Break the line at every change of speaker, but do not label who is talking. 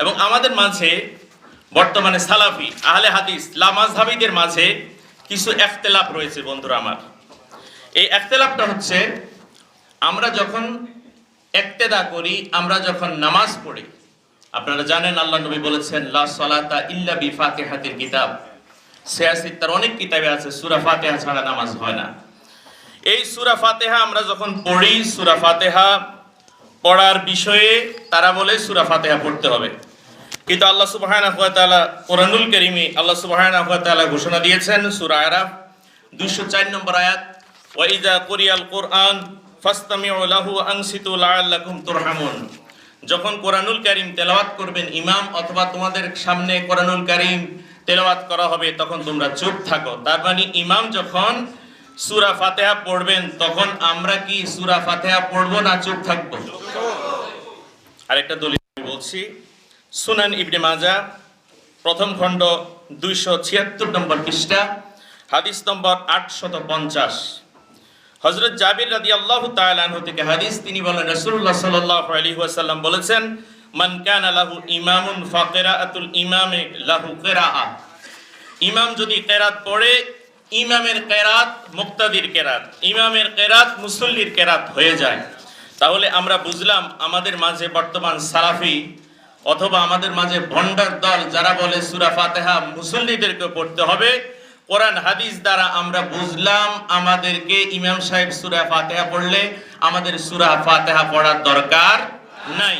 এবং আমাদের মাঝে বর্তমানে সালাফি, আহলে হাদিস লামাজহাবিদের মাঝে কিছু একতেলাপ রয়েছে বন্ধুরা আমার। এই একতেলাপটা হচ্ছে, আমরা যখন একতেদা করি, আমরা যখন নামাজ পড়ি, আপনারা জানেন আল্লাহ নবী বলেছেন, লা সলাতা ইল্লা বি ফাতিহাতিল কিতাব। সিয়াসির তার অনেক কিতাবে আছে, সূরা ফাতিহা ছাড়া নামাজ হয় না। এই সূরা ফাতিহা আমরা যখন পড়ি, সূরা ফাতিহা পড়ার বিষয়ে তারা বলে সুরা ফাতিহা পড়তে হবে। কিন্তু আল্লাহ তাআলা কোরআনুল কারীমে আল্লাহ তাআলা ঘোষণা দিয়েছেন সূরা আরাফ 204 নম্বর আয়াত, ওয়া ইযা কুরিয়াল কুরআন যখন কোরআনুল কারীম তেলাওয়াত করবেন ইমাম অথবা তোমাদের সামনে কোরআনুল কারীম তেলাওয়াত করা হবে, তখন তোমরা চুপ থাকো। তার মানে ইমাম যখন সূরা ফাতিহা পড়বেন, তখন আমরা কি সূরা ফাতিহা পড়ব না চুপ থাকব? আরেকটা দলিল বলছি, সুনান ইবনে মাজা প্রথম খণ্ড দুইশো ছিয়াত্তর নম্বর পৃষ্ঠা, হাদিস নম্বর আটশত পঞ্চাশ। হজরত জাবির রাদি আল্লাহ তাআলাহু থেকে হাদিস, তিনি বলেন, রাসূলুল্লাহ সাল্লাল্লাহু আলাইহি ওয়াসাল্লাম বলেছেন, মান কানা লাহু ইমামুন ফাকেরা আতুল ইমামে লাহু কিরাআ। ইমাম যদি কেরাত পড়ে ইমামের কেরাত মুক্তাদির কেরাত, ইমামের কেরাত মুসল্লির কেরাত হয়ে যায়। তাহলে আমরা বুঝলাম আমাদের মাঝে বর্তমান সালাফি অথবা আমাদের মাঝে ভণ্ডার দল যারা বলে সুরা ফাতেহা মুসল্লিদেরকে পড়তে হবে, কোরআন, হাদিস দ্বারা আমরা বুঝলাম আমাদেরকে ইমাম সাহেব সুরা ফাতেহা পড়লে আমাদের সুরা ফাতেহা পড়ার দরকার নাই।